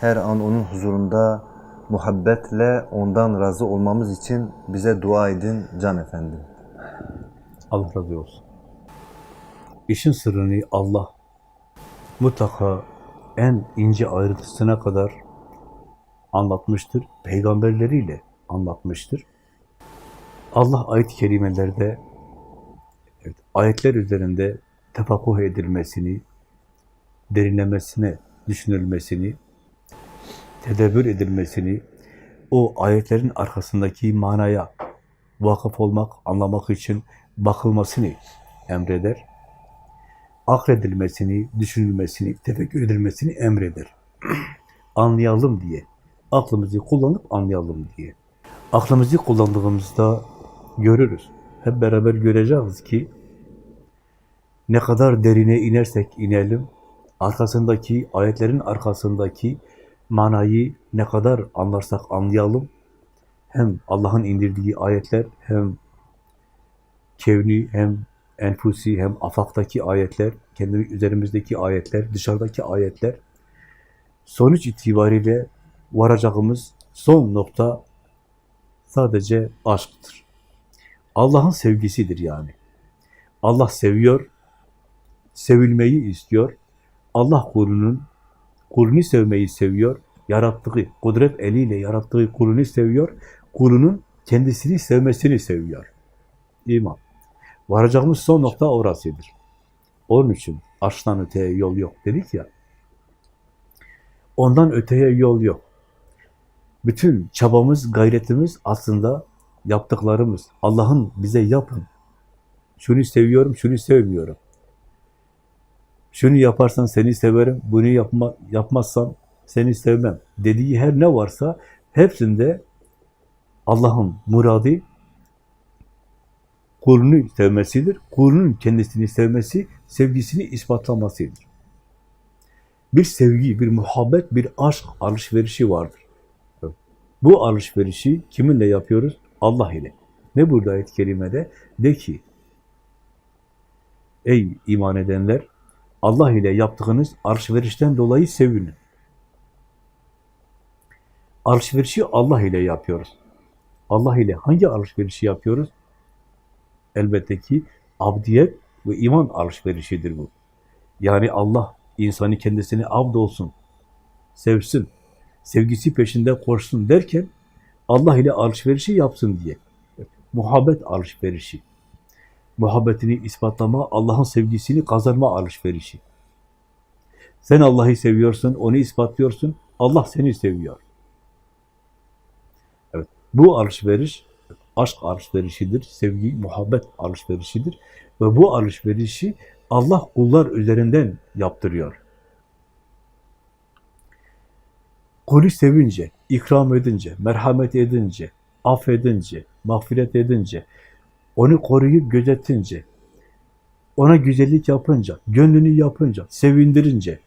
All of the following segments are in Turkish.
her an onun huzurunda muhabbetle ondan razı olmamız için bize dua edin Can Efendi. Allah razı olsun. İşin sırrını Allah mutlaka en ince ayrıntısına kadar anlatmıştır. Peygamberleriyle anlatmıştır. Allah ayet-i kerimelerde evet, ayetler üzerinde tefakkuh edilmesini, derinlemesine düşünülmesini, tedebbür edilmesini, o ayetlerin arkasındaki manaya vakıf olmak, anlamak için bakılmasını emreder. Akredilmesini, düşünülmesini, tefekkür edilmesini emreder. Anlayalım diye. Aklımızı kullanıp anlayalım diye. Aklımızı kullandığımızda görürüz. Hep beraber göreceğiz ki ne kadar derine inersek inelim, arkasındaki, ayetlerin arkasındaki manayı ne kadar anlarsak anlayalım, hem Allah'ın indirdiği ayetler, hem kevni, hem enfusi, hem afaktaki ayetler, kendi üzerimizdeki ayetler, dışarıdaki ayetler, sonuç itibariyle varacağımız son nokta sadece aşktır. Allah'ın sevgisidir yani. Allah seviyor, sevilmeyi istiyor. Allah kulunun, kulunu sevmeyi seviyor. Yarattığı, kudret eliyle yarattığı kulunu seviyor. Kulunun kendisini sevmesini seviyor. İman. Varacağımız son nokta orasıdır. Onun için aşktan öteye yol yok dedik ya. Ondan öteye yol yok. Bütün çabamız, gayretimiz aslında yaptıklarımız. Allah'ın bize yapın. Şunu seviyorum, şunu sevmiyorum. Şunu yaparsan seni severim, bunu yapma, yapmazsan seni sevmem dediği her ne varsa hepsinde Allah'ın muradı kulunu sevmesidir. Kulunun kendisini sevmesi, sevgisini ispatlamasıdır. Bir sevgi, bir muhabbet, bir aşk alışverişi vardır. Bu alışverişi kiminle yapıyoruz? Allah ile. Ne burada ayet-i kerimede? De ki, ey iman edenler, Allah ile yaptığınız alışverişten dolayı sevinin. Alışverişi Allah ile yapıyoruz. Allah ile hangi alışverişi yapıyoruz? Elbette ki abdiyet ve iman alışverişidir bu. Yani Allah insanı kendisine abd olsun, sevsin, sevgisi peşinde koşsun derken Allah ile alışverişi yapsın diye. Muhabbet alışverişi. Muhabbetini ispatlama, Allah'ın sevgisini kazanma alışverişi. Sen Allah'ı seviyorsun, onu ispatlıyorsun, Allah seni seviyor. Evet, bu alışveriş aşk alışverişidir, sevgi, muhabbet alışverişidir ve bu alışverişi Allah kullar üzerinden yaptırıyor. Kulü sevince, ikram edince, merhamet edince, affedince, mağfiret edince, onu koruyup gözetince, ona güzellik yapınca, gönlünü yapınca, sevindirince,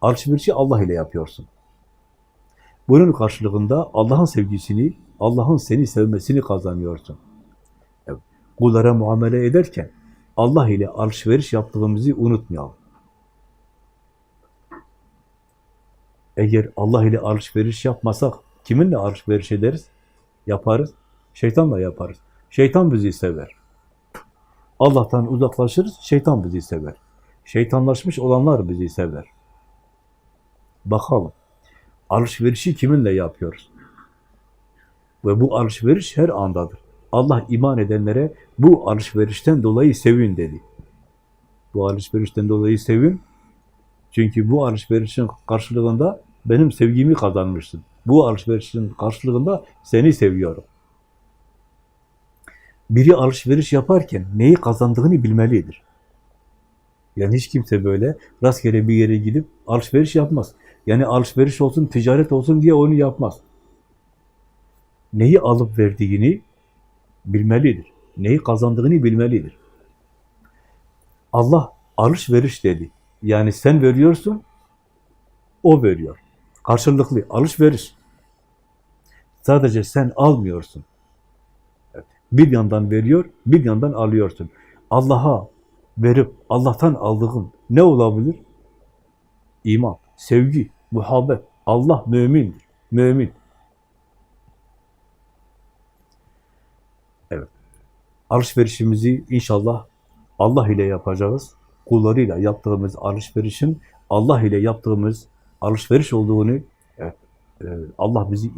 alışverişi Allah ile yapıyorsun. Bunun karşılığında Allah'ın sevgisini, Allah'ın seni sevmesini kazanıyorsun. Evet. Kullara muamele ederken Allah ile alışveriş yaptığımızı unutmayalım. Eğer Allah ile alışveriş yapmasak kiminle alışveriş ederiz? Yaparız. Şeytanla yaparız. Şeytan bizi sever. Allah'tan uzaklaşırız, şeytan bizi sever. Şeytanlaşmış olanlar bizi sever. Bakalım. Alışverişi kiminle yapıyoruz? Ve bu alışveriş her andadır. Allah iman edenlere bu alışverişten dolayı sevin dedi. Bu alışverişten dolayı sevin. Çünkü bu alışverişin karşılığında benim sevgimi kazanmışsın. Bu alışverişin karşılığında seni seviyorum. Biri alışveriş yaparken neyi kazandığını bilmelidir. Yani hiç kimse böyle rastgele bir yere gidip alışveriş yapmaz. Yani alışveriş olsun, ticaret olsun diye onu yapmaz. Neyi alıp verdiğini bilmelidir. Neyi kazandığını bilmelidir. Allah alışveriş dedi. Yani sen veriyorsun, o veriyor. Karşılıklı alışveriş. Sadece sen almıyorsun. Bir yandan veriyor, bir yandan alıyorsun. Allah'a verip Allah'tan aldığın ne olabilir? İman, sevgi, muhabbet, Allah mümindir. Mümin. Evet. Alışverişimizi inşallah Allah ile yapacağız. Kullarıyla yaptığımız alışverişin Allah ile yaptığımız alışveriş olduğunu Allah bizi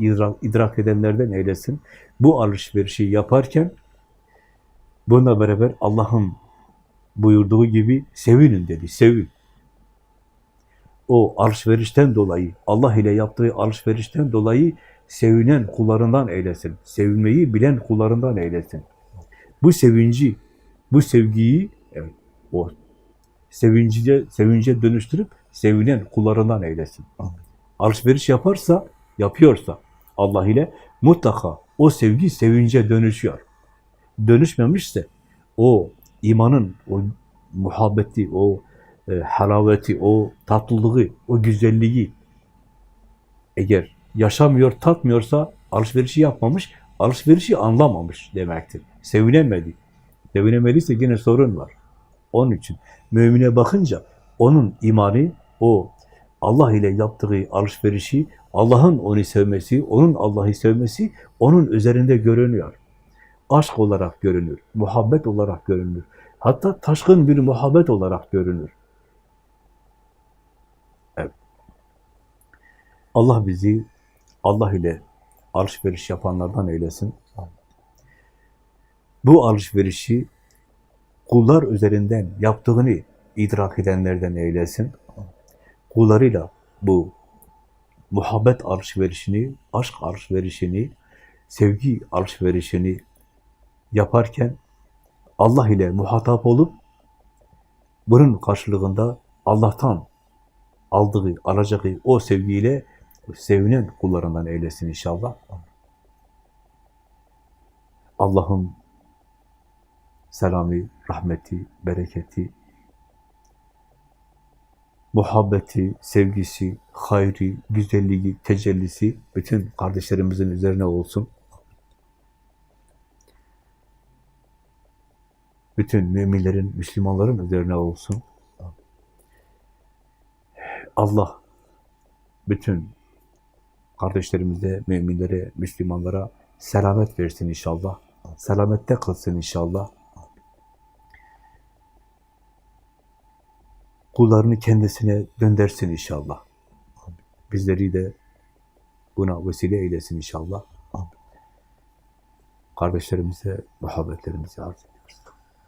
idrak, edenlerden eylesin. Bu alışverişi yaparken bununla beraber Allah'ın buyurduğu gibi sevinin dedi, sevin. O alışverişten dolayı, Allah ile yaptığı alışverişten dolayı sevinen kullarından eylesin. Sevilmeyi bilen kullarından eylesin. Bu sevinci, bu sevgiyi evet, o sevince, sevince dönüştürüp sevinen kullarından eylesin. Alışveriş yaparsa, yapıyorsa Allah ile mutlaka o sevgi sevince dönüşüyor. Dönüşmemişse o imanın, o muhabbeti, o e, halaveti, o tatlılığı, o güzelliği eğer yaşamıyor, tatmıyorsa alışverişi yapmamış, alışverişi anlamamış demektir. Sevinemedi. Sevinemediyse yine sorun var. Onun için mümine bakınca onun imanı, o Allah ile yaptığı alışverişi, Allah'ın onu sevmesi, onun Allah'ı sevmesi onun üzerinde görünüyor. Aşk olarak görünür, muhabbet olarak görünür. Hatta taşkın bir muhabbet olarak görünür. Evet. Allah bizi Allah ile alışveriş yapanlardan eylesin. Bu alışverişi kullar üzerinden yaptığını idrak edenlerden eylesin. Kullarıyla bu muhabbet alışverişini, aşk alışverişini, sevgi alışverişini yaparken Allah ile muhatap olup bunun karşılığında Allah'tan aldığı, alacağı o sevgiyle sevinen kullarından eylesin inşallah. Allah'ın selamı, rahmeti, bereketi, muhabbeti, sevgisi, hayri, güzelliği, tecellisi bütün kardeşlerimizin üzerine olsun. Bütün müminlerin, Müslümanların üzerine olsun. Allah bütün kardeşlerimize, müminlere, Müslümanlara selamet versin inşallah. Selamette kılsın inşallah. Kullarını kendisine döndersin inşallah. Bizleri de buna vesile eylesin inşallah. Kardeşlerimize muhabbetlerimizi arz.